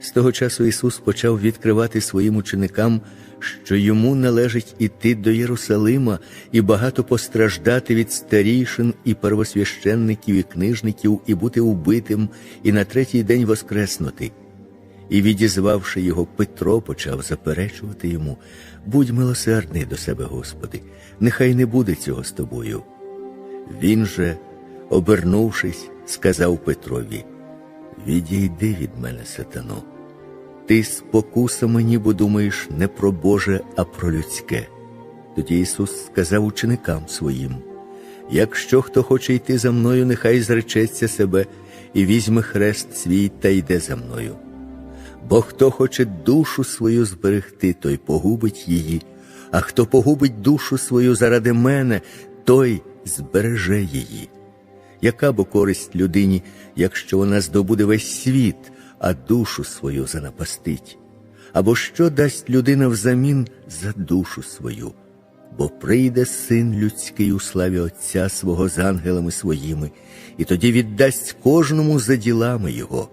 З того часу Ісус почав відкривати своїм ученикам, що йому належить іти до Єрусалима і багато постраждати від старішин і первосвященників і книжників, і бути убитим, і на третій день воскреснути. І, відізвавши його, Петро почав заперечувати йому: Будь милосердний до себе, Господи, нехай не буде цього з тобою. Він же, обернувшись, сказав Петрові: Відійди від мене, сатано. Ти спокуса ніби думаєш не про Боже, а про людське. Тоді Ісус сказав ученикам своїм: Якщо хто хоче йти за мною, нехай зречеться себе і візьме хрест свій та йде за мною. Бо хто хоче душу свою зберегти, той погубить її, а хто погубить душу свою заради мене, той збереже її. Яка бо користь людині, якщо вона здобуде весь світ, а душу свою занапастить? Або що дасть людина взамін за душу свою? Бо прийде син людський у славі Отця свого з ангелами своїми, і тоді віддасть кожному за ділами його.